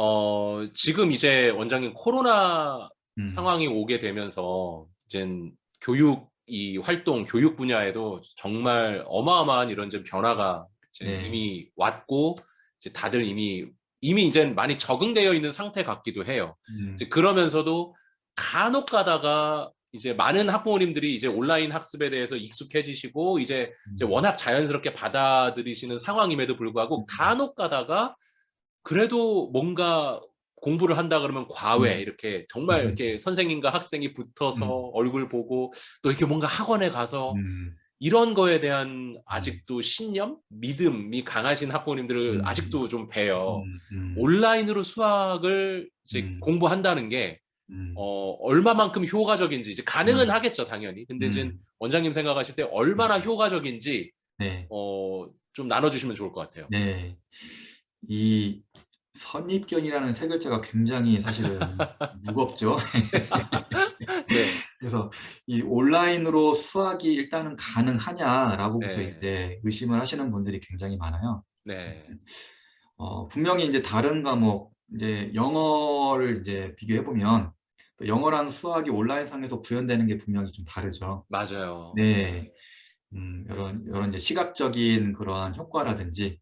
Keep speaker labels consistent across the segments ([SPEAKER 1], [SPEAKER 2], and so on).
[SPEAKER 1] 어, 지금 이제 원장님 코로나
[SPEAKER 2] 음.
[SPEAKER 1] 상황이 오게 되면서 이제 교육 이 활동 교육 분야에도 정말 어마어마한 이런 좀 변화가 이제
[SPEAKER 2] 네.
[SPEAKER 1] 이미 왔고 이제 다들 이미 이미 이제 많이 적응되어 있는 상태 같기도 해요.
[SPEAKER 2] 음.
[SPEAKER 1] 이제 그러면서도 간혹 가다가 이제 많은 학부모님들이 이제 온라인 학습에 대해서 익숙해지시고 이제, 이제
[SPEAKER 2] 음.
[SPEAKER 1] 워낙 자연스럽게 받아들이시는 상황임에도 불구하고
[SPEAKER 2] 음.
[SPEAKER 1] 간혹 가다가 그래도 뭔가 공부를 한다 그러면 과외
[SPEAKER 2] 음.
[SPEAKER 1] 이렇게 정말
[SPEAKER 2] 음.
[SPEAKER 1] 이렇게 선생님과 학생이 붙어서
[SPEAKER 2] 음.
[SPEAKER 1] 얼굴 보고 또 이렇게 뭔가 학원에 가서
[SPEAKER 2] 음.
[SPEAKER 1] 이런 거에 대한 아직도 신념, 믿음이 강하신 학부모님들을
[SPEAKER 2] 음.
[SPEAKER 1] 아직도 좀 봬요.
[SPEAKER 2] 음. 음.
[SPEAKER 1] 온라인으로 수학을 이제
[SPEAKER 2] 음.
[SPEAKER 1] 공부한다는 게
[SPEAKER 2] 음.
[SPEAKER 1] 어, 얼마만큼 효과적인지 이제 가능은
[SPEAKER 2] 음.
[SPEAKER 1] 하겠죠 당연히. 근데 이제
[SPEAKER 2] 음.
[SPEAKER 1] 원장님 생각하실 때 얼마나 효과적인지
[SPEAKER 2] 네.
[SPEAKER 1] 어, 좀 나눠주시면 좋을 것 같아요.
[SPEAKER 2] 네. 이 선입견이라는 세 글자가 굉장히 사실은 무겁죠.
[SPEAKER 1] 네,
[SPEAKER 2] 그래서 이 온라인으로 수학이 일단은 가능하냐라고부터
[SPEAKER 1] 네.
[SPEAKER 2] 이제 의심을 하시는 분들이 굉장히 많아요.
[SPEAKER 1] 네,
[SPEAKER 2] 어, 분명히 이제 다른 과목, 이제 영어를 이제 비교해 보면 영어랑 수학이 온라인상에서 구현되는 게 분명히 좀 다르죠.
[SPEAKER 1] 맞아요.
[SPEAKER 2] 네. 음, 이런, 이런 이제 시각적인 그러한 효과라든지,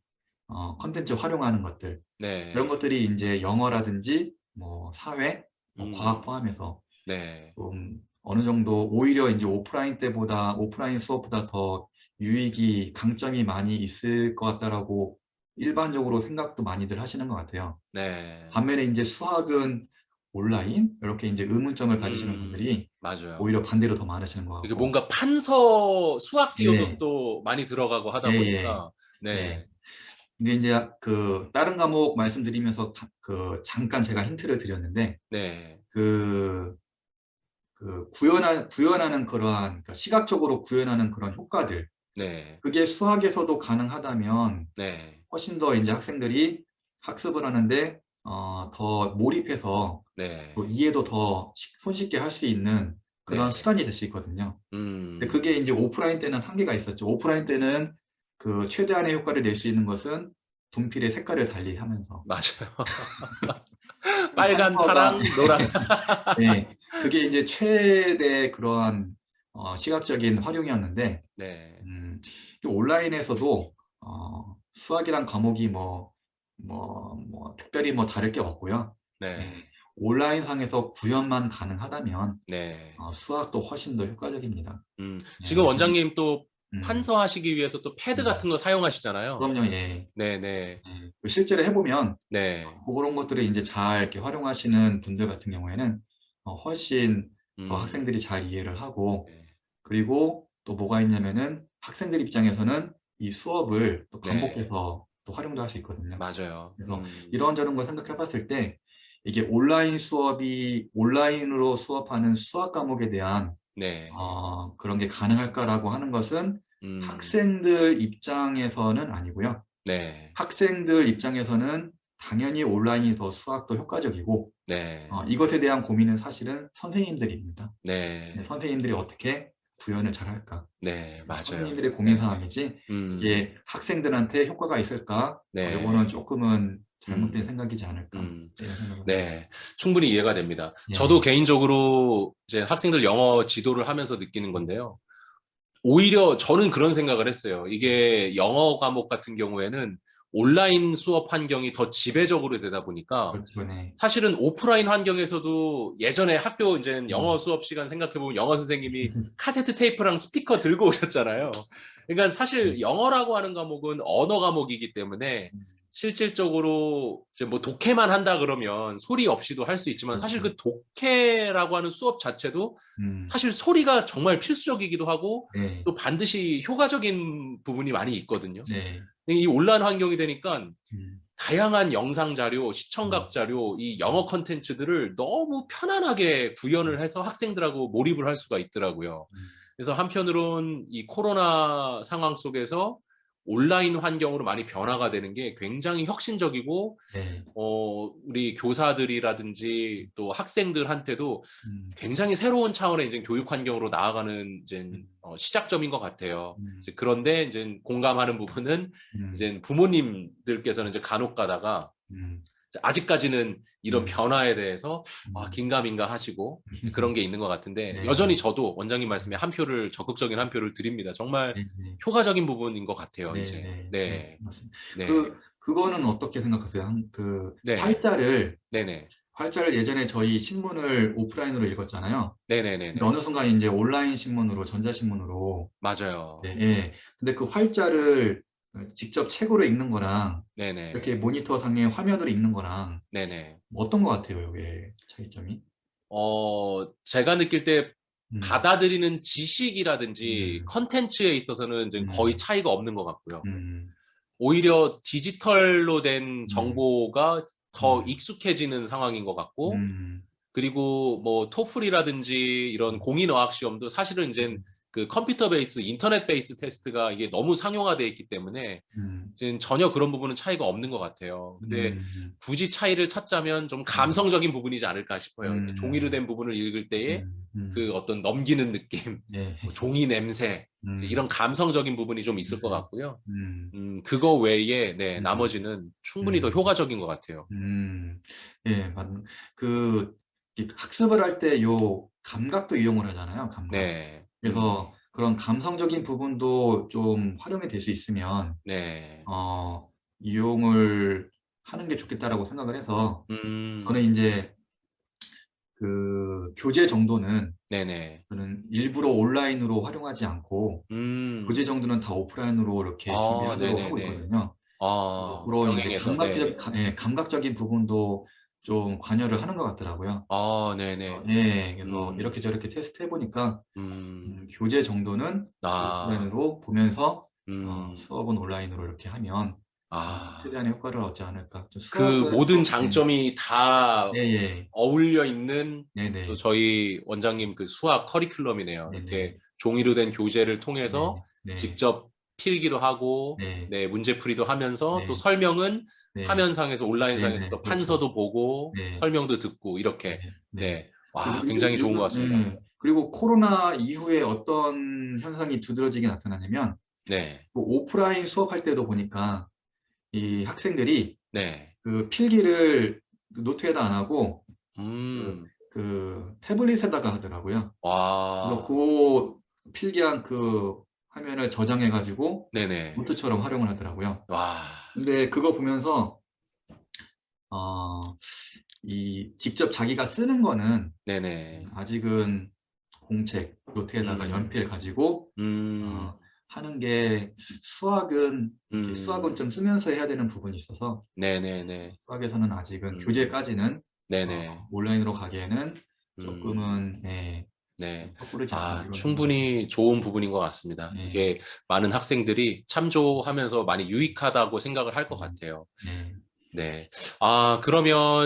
[SPEAKER 2] 어, 컨텐츠 활용하는 것들,
[SPEAKER 1] 네,
[SPEAKER 2] 이런 것들이 이제 영어라든지, 뭐, 사회, 뭐
[SPEAKER 1] 음.
[SPEAKER 2] 과학 포함해서
[SPEAKER 1] 네,
[SPEAKER 2] 좀 어느 정도 오히려 이제 오프라인 때보다, 오프라인 수업보다 더 유익이, 강점이 많이 있을 것 같다라고 일반적으로 생각도 많이들 하시는 것 같아요.
[SPEAKER 1] 네,
[SPEAKER 2] 반면에 이제 수학은 온라인? 이렇게 이제 의문점을 가지시는
[SPEAKER 1] 음.
[SPEAKER 2] 분들이
[SPEAKER 1] 맞아요.
[SPEAKER 2] 오히려 반대로 더 많으시는 것 같고.
[SPEAKER 1] 이게 뭔가 판서 수학 기호도
[SPEAKER 2] 네.
[SPEAKER 1] 또 많이 들어가고 하다
[SPEAKER 2] 예,
[SPEAKER 1] 보니까 네,
[SPEAKER 2] 네. 근데 이제 그 다른 과목 말씀드리면서 가- 그 잠깐 제가 힌트를 드렸는데
[SPEAKER 1] 네,
[SPEAKER 2] 그, 그 구현하, 구현하는 그러한 그러니까 시각적으로 구현하는 그런 효과들
[SPEAKER 1] 네,
[SPEAKER 2] 그게 수학에서도 가능하다면
[SPEAKER 1] 네,
[SPEAKER 2] 훨씬 더 이제 학생들이 학습을 하는데 어, 더 몰입해서
[SPEAKER 1] 네,
[SPEAKER 2] 또 이해도 더 쉽- 손쉽게 할 수 있는 그런
[SPEAKER 1] 네.
[SPEAKER 2] 수단이 될 수 있거든요.
[SPEAKER 1] 음,
[SPEAKER 2] 근데 그게 이제 오프라인 때는 한계가 있었죠. 오프라인 때는 그 최대한의 효과를 낼 수 있는 것은 분필의 색깔을 달리 하면서
[SPEAKER 1] 맞아요. 빨간, 파랑, 노랑.
[SPEAKER 2] 네, 그게 이제 최대 그러한 어, 시각적인 활용이었는데
[SPEAKER 1] 네,
[SPEAKER 2] 음, 이 온라인에서도 어, 수학이란 과목이 뭐, 뭐, 뭐 특별히 뭐 다를 게 없고요.
[SPEAKER 1] 네,
[SPEAKER 2] 온라인 상에서 구현만 가능하다면
[SPEAKER 1] 네.
[SPEAKER 2] 어, 수학도 훨씬 더 효과적입니다.
[SPEAKER 1] 음,
[SPEAKER 2] 네,
[SPEAKER 1] 지금 원장님 또
[SPEAKER 2] 음,
[SPEAKER 1] 판서하시기 위해서 또 패드
[SPEAKER 2] 음.
[SPEAKER 1] 같은 거 사용하시잖아요.
[SPEAKER 2] 그럼요, 예.
[SPEAKER 1] 네, 네,
[SPEAKER 2] 예. 실제로 해보면
[SPEAKER 1] 네.
[SPEAKER 2] 그런 것들을 이제 잘 이렇게 활용하시는 분들 같은 경우에는 어, 훨씬
[SPEAKER 1] 음,
[SPEAKER 2] 더 학생들이 잘 이해를 하고
[SPEAKER 1] 네.
[SPEAKER 2] 그리고 또 뭐가 있냐면은 학생들 입장에서는 이 수업을 또
[SPEAKER 1] 네.
[SPEAKER 2] 반복해서 또 활용도 할 수 있거든요.
[SPEAKER 1] 맞아요.
[SPEAKER 2] 그래서
[SPEAKER 1] 음,
[SPEAKER 2] 이런저런 걸 생각해 봤을 때 이게 온라인 수업이 온라인으로 수업하는 수학 과목에 대한
[SPEAKER 1] 네.
[SPEAKER 2] 어, 그런 게 가능할까라고 하는 것은
[SPEAKER 1] 음,
[SPEAKER 2] 학생들 입장에서는 아니고요.
[SPEAKER 1] 네,
[SPEAKER 2] 학생들 입장에서는 당연히 온라인이 더 수학도 효과적이고
[SPEAKER 1] 네,
[SPEAKER 2] 어, 이것에 대한 고민은 사실은 선생님들입니다.
[SPEAKER 1] 네,
[SPEAKER 2] 네, 선생님들이 어떻게 구현을 잘 할까?
[SPEAKER 1] 네, 맞아요.
[SPEAKER 2] 선생님들의 고민 사항이지
[SPEAKER 1] 음,
[SPEAKER 2] 이게 학생들한테 효과가 있을까?
[SPEAKER 1] 네.
[SPEAKER 2] 어, 이거는 조금은 잘못된 생각이지 않을까?
[SPEAKER 1] 음,
[SPEAKER 2] 생각을
[SPEAKER 1] 네, 충분히 이해가 됩니다.
[SPEAKER 2] 예.
[SPEAKER 1] 저도 개인적으로 이제 학생들 영어 지도를 하면서 느끼는 건데요. 오히려 저는 그런 생각을 했어요. 이게 영어 과목 같은 경우에는 온라인 수업 환경이 더 지배적으로 되다 보니까
[SPEAKER 2] 그렇죠, 네.
[SPEAKER 1] 사실은 오프라인 환경에서도 예전에 학교 이제
[SPEAKER 2] 음.
[SPEAKER 1] 영어 수업 시간 생각해 보면 영어 선생님이 카세트 테이프랑 스피커 들고 오셨잖아요. 그러니까 사실
[SPEAKER 2] 음.
[SPEAKER 1] 영어라고 하는 과목은 언어 과목이기 때문에
[SPEAKER 2] 음.
[SPEAKER 1] 실질적으로 이제 뭐 독해만 한다 그러면 소리 없이도 할 수 있지만 사실 그 독해라고 하는 수업 자체도
[SPEAKER 2] 음,
[SPEAKER 1] 사실 소리가 정말 필수적이기도 하고
[SPEAKER 2] 네.
[SPEAKER 1] 또 반드시 효과적인 부분이 많이 있거든요.
[SPEAKER 2] 네.
[SPEAKER 1] 이 온라인 환경이 되니까
[SPEAKER 2] 음,
[SPEAKER 1] 다양한 영상 자료, 시청각 자료, 이 영어 컨텐츠들을 너무 편안하게 구현을 해서 학생들하고 몰입을 할 수가 있더라고요.
[SPEAKER 2] 음.
[SPEAKER 1] 그래서 한편으로는 이 코로나 상황 속에서 온라인 환경으로 많이 변화가 되는 게 굉장히 혁신적이고
[SPEAKER 2] 네.
[SPEAKER 1] 어, 우리 교사들이라든지 또 학생들한테도
[SPEAKER 2] 음,
[SPEAKER 1] 굉장히 새로운 차원의 이제 교육 환경으로 나아가는 이제
[SPEAKER 2] 음.
[SPEAKER 1] 어, 시작점인 것 같아요.
[SPEAKER 2] 음,
[SPEAKER 1] 이제 그런데 이제 공감하는 부분은
[SPEAKER 2] 음,
[SPEAKER 1] 이제 부모님들께서는 이제 간혹 가다가
[SPEAKER 2] 음,
[SPEAKER 1] 아직까지는 이런
[SPEAKER 2] 음.
[SPEAKER 1] 변화에 대해서 아,
[SPEAKER 2] 음.
[SPEAKER 1] 긴가민가 하시고 그런 게 있는 것 같은데
[SPEAKER 2] 네.
[SPEAKER 1] 여전히 저도 원장님 말씀에 한 표를 적극적인 한 표를 드립니다. 정말
[SPEAKER 2] 네, 네.
[SPEAKER 1] 효과적인 부분인 것 같아요.
[SPEAKER 2] 네,
[SPEAKER 1] 이제
[SPEAKER 2] 네,
[SPEAKER 1] 네. 네,
[SPEAKER 2] 그 그거는 어떻게 생각하세요? 한 그
[SPEAKER 1] 네.
[SPEAKER 2] 활자를
[SPEAKER 1] 네, 네,
[SPEAKER 2] 활자를 예전에 저희 신문을 오프라인으로 읽었잖아요.
[SPEAKER 1] 네, 네, 네,
[SPEAKER 2] 근데 어느 순간 이제 온라인 신문으로 전자 신문으로
[SPEAKER 1] 맞아요.
[SPEAKER 2] 네, 예. 근데 그 활자를 직접 책으로 읽는 거랑
[SPEAKER 1] 네, 네,
[SPEAKER 2] 이렇게 모니터 상의 화면으로 읽는 거랑
[SPEAKER 1] 네, 네.
[SPEAKER 2] 어떤 것 같아요, 이게 차이점이?
[SPEAKER 1] 어, 제가 느낄 때
[SPEAKER 2] 음.
[SPEAKER 1] 받아들이는 지식이라든지
[SPEAKER 2] 음.
[SPEAKER 1] 컨텐츠에 있어서는 이제
[SPEAKER 2] 음.
[SPEAKER 1] 거의 차이가 없는 것 같고요.
[SPEAKER 2] 음.
[SPEAKER 1] 오히려 디지털로 된 정보가 더
[SPEAKER 2] 음.
[SPEAKER 1] 익숙해지는 상황인 것 같고,
[SPEAKER 2] 음.
[SPEAKER 1] 그리고 뭐 토플이라든지 이런 공인어학 시험도 사실은 이제 그 컴퓨터 베이스, 인터넷 베이스 테스트가 이게 너무 상용화되어 있기 때문에
[SPEAKER 2] 음.
[SPEAKER 1] 이제 전혀 그런 부분은 차이가 없는 것 같아요. 근데
[SPEAKER 2] 음.
[SPEAKER 1] 굳이 차이를 찾자면 좀 감성적인 부분이지 않을까 싶어요.
[SPEAKER 2] 음.
[SPEAKER 1] 종이로 된 부분을 읽을 때의
[SPEAKER 2] 음. 음.
[SPEAKER 1] 그 어떤 넘기는 느낌,
[SPEAKER 2] 네.
[SPEAKER 1] 뭐 종이 냄새
[SPEAKER 2] 음.
[SPEAKER 1] 이런 감성적인 부분이 좀 있을 것
[SPEAKER 2] 음.
[SPEAKER 1] 같고요.
[SPEAKER 2] 음.
[SPEAKER 1] 음, 그거 외에 네
[SPEAKER 2] 음.
[SPEAKER 1] 나머지는 충분히 더
[SPEAKER 2] 음.
[SPEAKER 1] 효과적인 것 같아요.
[SPEAKER 2] 음, 예, 맞, 그, 이 학습을 할 때 요 감각도 이용을 하잖아요, 감각.
[SPEAKER 1] 네,
[SPEAKER 2] 그래서 그런 감성적인 부분도 좀 활용이 될 수 있으면,
[SPEAKER 1] 네,
[SPEAKER 2] 어, 이용을 하는 게 좋겠다라고 생각을 해서,
[SPEAKER 1] 음,
[SPEAKER 2] 저는 이제 그 교재 정도는
[SPEAKER 1] 네네,
[SPEAKER 2] 저는 일부러 온라인으로 활용하지 않고,
[SPEAKER 1] 음,
[SPEAKER 2] 교재 정도는 다 오프라인으로 이렇게
[SPEAKER 1] 아,
[SPEAKER 2] 준비하려고 하고. 있거든요.
[SPEAKER 1] 아,
[SPEAKER 2] 그런 이제
[SPEAKER 1] 병행해서,
[SPEAKER 2] 감각적,
[SPEAKER 1] 네.
[SPEAKER 2] 감각적인 부분도 좀 관여를 하는 것 같더라고요.
[SPEAKER 1] 아, 네네,
[SPEAKER 2] 어, 예, 그래서
[SPEAKER 1] 음.
[SPEAKER 2] 이렇게 저렇게 테스트 해 보니까
[SPEAKER 1] 음,
[SPEAKER 2] 음, 교재 정도는
[SPEAKER 1] 아,
[SPEAKER 2] 오프라인으로 보면서
[SPEAKER 1] 음,
[SPEAKER 2] 어, 수업은 온라인으로 이렇게 하면
[SPEAKER 1] 아,
[SPEAKER 2] 최대한의 효과를 얻지 않을까. 좀
[SPEAKER 1] 그
[SPEAKER 2] 수업은
[SPEAKER 1] 모든
[SPEAKER 2] 좀-
[SPEAKER 1] 장점이 다
[SPEAKER 2] 예, 예,
[SPEAKER 1] 어울려 있는
[SPEAKER 2] 네, 네,
[SPEAKER 1] 또 저희 원장님 그 수학 커리큘럼이네요.
[SPEAKER 2] 네네.
[SPEAKER 1] 이렇게 종이로 된 교재를 통해서
[SPEAKER 2] 네, 네,
[SPEAKER 1] 직접 필기도 하고,
[SPEAKER 2] 네,
[SPEAKER 1] 네, 문제풀이도 하면서
[SPEAKER 2] 네.
[SPEAKER 1] 또 설명은
[SPEAKER 2] 네,
[SPEAKER 1] 화면상에서 온라인상에서
[SPEAKER 2] 네,
[SPEAKER 1] 도
[SPEAKER 2] 네,
[SPEAKER 1] 판서도 보고
[SPEAKER 2] 네.
[SPEAKER 1] 설명도 듣고 이렇게
[SPEAKER 2] 네,
[SPEAKER 1] 네. 와, 굉장히 좋은 것
[SPEAKER 2] 그리고-
[SPEAKER 1] 같습니다.
[SPEAKER 2] 네. 그리고 코로나 이후에 어떤 현상이 두드러지게 나타나냐면
[SPEAKER 1] 네.
[SPEAKER 2] 그 오프라인 수업할 때도 보니까 이 학생들이
[SPEAKER 1] 네.
[SPEAKER 2] 그 필기를 노트에다 안 하고
[SPEAKER 1] 음.
[SPEAKER 2] 그 태블릿에다가 하더라고요.
[SPEAKER 1] 와.
[SPEAKER 2] 그래서 그 필기한 그 화면을 저장해 가지고
[SPEAKER 1] 네네.
[SPEAKER 2] 노트처럼 활용을 하더라고요.
[SPEAKER 1] 와.
[SPEAKER 2] 근데 그거 보면서 어, 이 직접 자기가 쓰는 거는
[SPEAKER 1] 네네.
[SPEAKER 2] 아직은 공책 노트에다가
[SPEAKER 1] 음.
[SPEAKER 2] 연필 가지고
[SPEAKER 1] 음.
[SPEAKER 2] 어, 하는 게 수학은
[SPEAKER 1] 음.
[SPEAKER 2] 수학은 좀 쓰면서 해야 되는 부분이 있어서
[SPEAKER 1] 네네네.
[SPEAKER 2] 수학에서는 아직은
[SPEAKER 1] 음.
[SPEAKER 2] 교재까지는
[SPEAKER 1] 네네.
[SPEAKER 2] 어, 온라인으로 가기에는
[SPEAKER 1] 음.
[SPEAKER 2] 조금은 네,
[SPEAKER 1] 네. 아, 충분히 좋은 부분인 것 같습니다.
[SPEAKER 2] 네.
[SPEAKER 1] 이게 많은 학생들이 참조하면서 많이 유익하다고 생각을 할것
[SPEAKER 2] 음.
[SPEAKER 1] 같아요.
[SPEAKER 2] 네.
[SPEAKER 1] 네. 아, 그러면